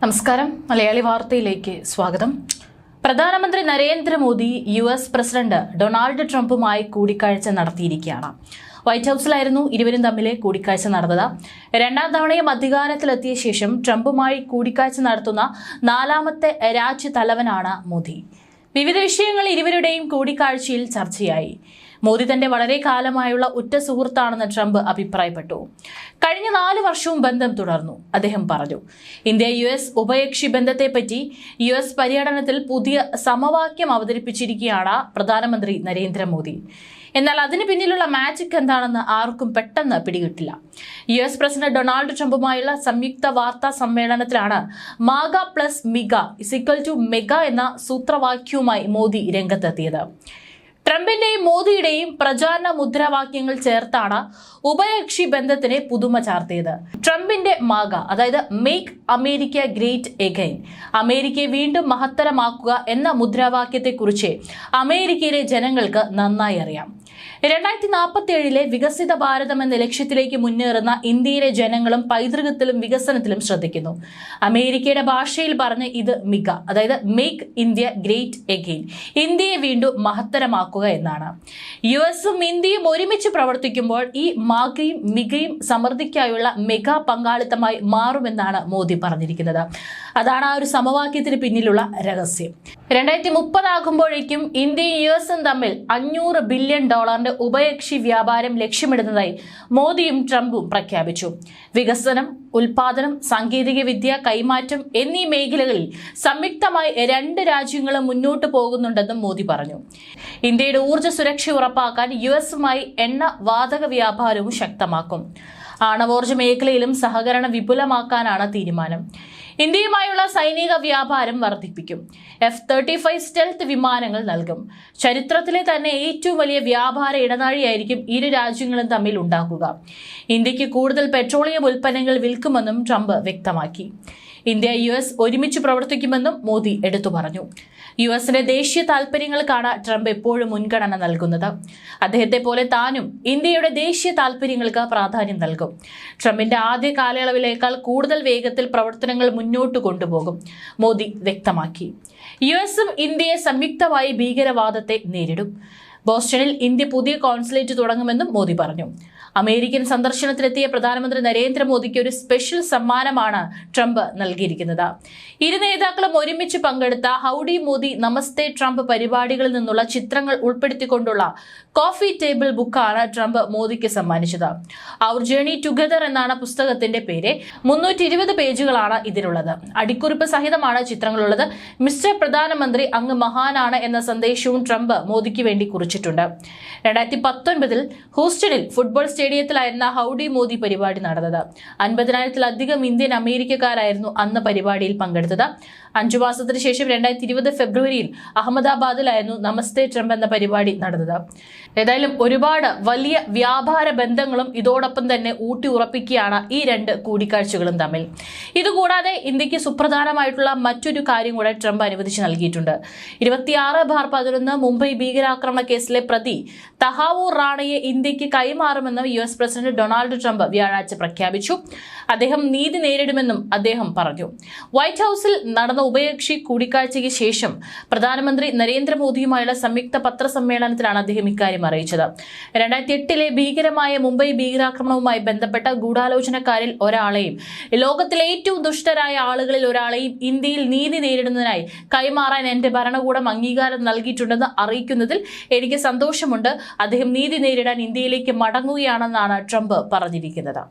നമസ്കാരം. മലയാളി വാർത്തയിലേക്ക് സ്വാഗതം. പ്രധാനമന്ത്രി Narendra Modi U S president Donald ട്രംപുമായി കൂടിക്കാഴ്ച നടത്തിയിരിക്കുകയാണ്. വൈറ്റ് ഹൌസിലായിരുന്നു ഇരുവരും തമ്മിലെ കൂടിക്കാഴ്ച നടന്നത്. രണ്ടാം തവണയും അധികാരത്തിലെത്തിയ ശേഷം ട്രംപുമായി കൂടിക്കാഴ്ച നടത്തുന്ന നാലാമത്തെ രാജ്യതലവനാണ് മോദി. വിവിധ വിഷയങ്ങൾ ഇരുവരുടെയും കൂടിക്കാഴ്ചയിൽ ചർച്ചയായി. മോദി തന്റെ വളരെ കാലമായുള്ള ഉറ്റ സുഹൃത്താണെന്ന് ട്രംപ് അഭിപ്രായപ്പെട്ടു. കഴിഞ്ഞ നാല് വർഷവും ബന്ധം തുടർന്നു അദ്ദേഹം പറഞ്ഞു. ഇന്ത്യ യു എസ് ഉഭയകക്ഷി ബന്ധത്തെപ്പറ്റി യു എസ് പര്യടനത്തിൽ പുതിയ സമവാക്യം അവതരിപ്പിച്ചിരിക്കുകയാണ് പ്രധാനമന്ത്രി നരേന്ദ്രമോദി. എന്നാൽ അതിന് പിന്നിലുള്ള മാജിക് എന്താണെന്ന് ആർക്കും പെട്ടെന്ന് പിടികിട്ടില്ല. യു എസ് പ്രസിഡന്റ് ഡൊണാൾഡ് ട്രംപുമായുള്ള സംയുക്ത വാർത്താ സമ്മേളനത്തിലാണ് MAGA plus MIGA is equal to MEGA എന്ന സൂത്രവാക്യവുമായി മോദി രംഗത്തെത്തിയത്. ട്രംപിന്റെയും മോദിയുടെയും പ്രചാരണ മുദ്രാവാക്യങ്ങൾ ചേർത്താണ് ഉഭയകക്ഷി ബന്ധത്തിനെ പുതുമ ചാർത്തിയത്. ട്രംപിന്റെ മാഗ അതായത് മേക്ക് അമേരിക്ക ഗ്രേറ്റ് എഗൈൻ അമേരിക്കയെ വീണ്ടും മഹത്തരമാക്കുക എന്ന മുദ്രാവാക്യത്തെക്കുറിച്ച് അമേരിക്കയിലെ ജനങ്ങൾക്ക് നന്നായി അറിയാം. രണ്ടായിരത്തി നാൽപ്പത്തി ഏഴിലെ വികസിത ഭാരതം എന്ന ലക്ഷ്യത്തിലേക്ക് മുന്നേറുന്ന ഇന്ത്യയിലെ ജനങ്ങളും പൈതൃകത്തിലും വികസനത്തിലും ശ്രദ്ധിക്കുന്നു. അമേരിക്കയുടെ ഭാഷയിൽ പറഞ്ഞ് ഇത് മിക അതായത് മേക്ക് ഇന്ത്യ ഗ്രേറ്റ് എഗെയിൻ ഇന്ത്യയെ വീണ്ടും മഹത്തരമാക്കുക എന്നാണ്. യു എസും ഇന്ത്യയും ഒരുമിച്ച് പ്രവർത്തിക്കുമ്പോൾ ഈ മാഗയും മികയും സമൃദ്ധിക്കായുള്ള മെഗാ പങ്കാളിത്തമായി മാറുമെന്നാണ് മോദി പറഞ്ഞിരിക്കുന്നത്. അതാണ് ആ ഒരു സമവാക്യത്തിന് പിന്നിലുള്ള രഹസ്യം. രണ്ടായിരത്തി മുപ്പതാകുമ്പോഴേക്കും ഇന്ത്യയും യു എസും തമ്മിൽ അഞ്ഞൂറ് ബില്യൺ ഡോളറിന്റെ ഉഭയകക്ഷി വ്യാപാരം ലക്ഷ്യമിടുന്നതായി മോദിയും ട്രംപും പ്രഖ്യാപിച്ചു. വികസനം ഉൽപാദനം സാങ്കേതിക വിദ്യ കൈമാറ്റം എന്നീ മേഖലകളിൽ സംയുക്തമായി രണ്ട് രാജ്യങ്ങളും മുന്നോട്ട് പോകുന്നുണ്ടെന്നും മോദി പറഞ്ഞു. ഇന്ത്യയുടെ ഊർജ സുരക്ഷ ഉറപ്പാക്കാൻ യു എസുമായി എണ്ണ വാതക വ്യാപാരവും ശക്തമാക്കും. ആണവോർജ മേഖലയിലും സഹകരണം വിപുലമാക്കാനാണ് തീരുമാനം. ഇന്ത്യയുമായുള്ള സൈനിക വ്യാപാരം വർദ്ധിപ്പിക്കും. എഫ് തേർട്ടി ഫൈവ് സ്റ്റെൽത്ത് വിമാനങ്ങൾ നൽകും. ചരിത്രത്തിലെ തന്നെ ഏറ്റവും വലിയ വ്യാപാര ഇടനാഴിയായിരിക്കും ഇരു രാജ്യങ്ങളും തമ്മിൽ ഉണ്ടാക്കുക. ഇന്ത്യയ്ക്ക് കൂടുതൽ പെട്രോളിയം ഉൽപ്പന്നങ്ങൾ വിൽക്കുമെന്നും ട്രംപ് വ്യക്തമാക്കി. ഇന്ത്യ യു എസ് ഒരുമിച്ച് പ്രവർത്തിക്കുമെന്നും മോദി എടുത്തു പറഞ്ഞു. യു എസിന്റെ ദേശീയ താൽപര്യങ്ങൾക്കാണ് ട്രംപ് എപ്പോഴും മുൻഗണന നൽകുന്നത്. അദ്ദേഹത്തെ പോലെ താനും ഇന്ത്യയുടെ ദേശീയ താൽപര്യങ്ങൾക്ക് പ്രാധാന്യം നൽകും. ട്രംപിന്റെ ആദ്യ കാലയളവിലേക്കാൾ കൂടുതൽ വേഗത്തിൽ പ്രവർത്തനങ്ങൾ മുന്നോട്ട് കൊണ്ടുപോകും മോദി വ്യക്തമാക്കി. യു എസും ഇന്ത്യയെ സംയുക്തമായി ഭീകരവാദത്തെ നേരിടും. ബോസ്റ്റണിൽ ഇന്ത്യ പുതിയ കോൺസുലേറ്റ് തുടങ്ങുമെന്നും മോദി പറഞ്ഞു. അമേരിക്കൻ സന്ദർശനത്തിലെത്തിയ പ്രധാനമന്ത്രി നരേന്ദ്രമോദിക്ക് ഒരു സ്പെഷ്യൽ സമ്മാനമാണ് ട്രംപ് നൽകിയിരിക്കുന്നത്. ഇരു നേതാക്കളും ഒരുമിച്ച് പങ്കെടുത്ത ഹൗഡി മോദി നമസ്തേ ട്രംപ് പരിപാടികളിൽ നിന്നുള്ള ചിത്രങ്ങൾ ഉൾപ്പെടുത്തിക്കൊണ്ടുള്ള കോഫി ടേബിൾ ബുക്കാണ് ട്രംപ് മോദിക്ക് സമ്മാനിച്ചത്. അവർ ജേണി ടുഗദർ എന്നാണ് പുസ്തകത്തിന്റെ പേര്. മുന്നൂറ്റി ഇരുപത് പേജുകളാണ് ഇതിലുള്ളത്. അടിക്കുറിപ്പ് സഹിതമാണ് ചിത്രങ്ങളുള്ളത്. മിസ്റ്റർ പ്രധാനമന്ത്രി അങ്ങ് മഹാനാണ് എന്ന സന്ദേശവും ട്രംപ് മോദിക്ക് വേണ്ടി കുറിച്ചിട്ടുണ്ട്. രണ്ടായിരത്തി പത്തൊൻപതിൽ ഹൂസ്റ്റണിൽ ഫുട്ബോൾ സ്റ്റേഡിയത്തിലായിരുന്ന ഹൗഡി മോദി പരിപാടി നടന്നത്. അൻപതിനായിരത്തിലധികം ഇന്ത്യൻ അമേരിക്കക്കാരായിരുന്നു അന്ന് പരിപാടിയിൽ പങ്കെടുത്തത്. അഞ്ചു മാസത്തിന് ശേഷം രണ്ടായിരത്തി ഇരുപത് ഫെബ്രുവരിയിൽ അഹമ്മദാബാദിലായിരുന്നു നമസ്തേ ട്രംപ് എന്ന പരിപാടി നടന്നത്. ഏതായാലും ഒരുപാട് വലിയ വ്യാപാര ബന്ധങ്ങളും ഇതോടൊപ്പം തന്നെ ഊട്ടി ഉറപ്പിക്കുകയാണ് ഈ രണ്ട് കൂടിക്കാഴ്ചകളും തമ്മിൽ. ഇതുകൂടാതെ ഇന്ത്യയ്ക്ക് സുപ്രധാനമായിട്ടുള്ള മറ്റൊരു കാര്യം കൂടെ ട്രംപ് അനുവദിച്ച് നൽകിയിട്ടുണ്ട്. ഇരുപത്തിയാറ് ബാർ പതിനൊന്ന് മുംബൈ ഭീകരാക്രമണ കേസിലെ പ്രതി തഹാവൂർ റാണയെ ഇന്ത്യയ്ക്ക് കൈമാറുമെന്ന് U S president Donald Trump വ്യാഴാഴ്ച പ്രഖ്യാപിച്ചു. അദ്ദേഹം നീതി നേരിടുമെന്നും അദ്ദേഹം പറഞ്ഞു. വൈറ്റ് ഹൌസിൽ നടന്ന ഉഭയകക്ഷി കൂടിക്കാഴ്ചയ്ക്ക് ശേഷം പ്രധാനമന്ത്രി നരേന്ദ്രമോദിയുമായുള്ള സംയുക്ത പത്രസമ്മേളനത്തിലാണ് അദ്ദേഹം ഇക്കാര്യം അറിയിച്ചത്. രണ്ടായിരത്തി എട്ടിലെ ഭീകരമായ മുംബൈ ഭീകരാക്രമണവുമായി ബന്ധപ്പെട്ട ഗൂഢാലോചനക്കാരിൽ ഒരാളെയും ലോകത്തിലെ ഏറ്റവും ദുഷ്ടരായ ആളുകളിൽ ഒരാളെയും ഇന്ത്യയിൽ നീതി നേരിടുന്നതിനായി കൈമാറാൻ എന്റെ ഭരണകൂടം അംഗീകാരം നൽകിയിട്ടുണ്ടെന്ന് അറിയിക്കുന്നതിൽ എനിക്ക് സന്തോഷമുണ്ട്. അദ്ദേഹം നീതി നേരിടാൻ ഇന്ത്യയിലേക്ക് മടങ്ങുകയാണെന്നാണ് ട്രംപ് പറഞ്ഞിരിക്കുന്നത്.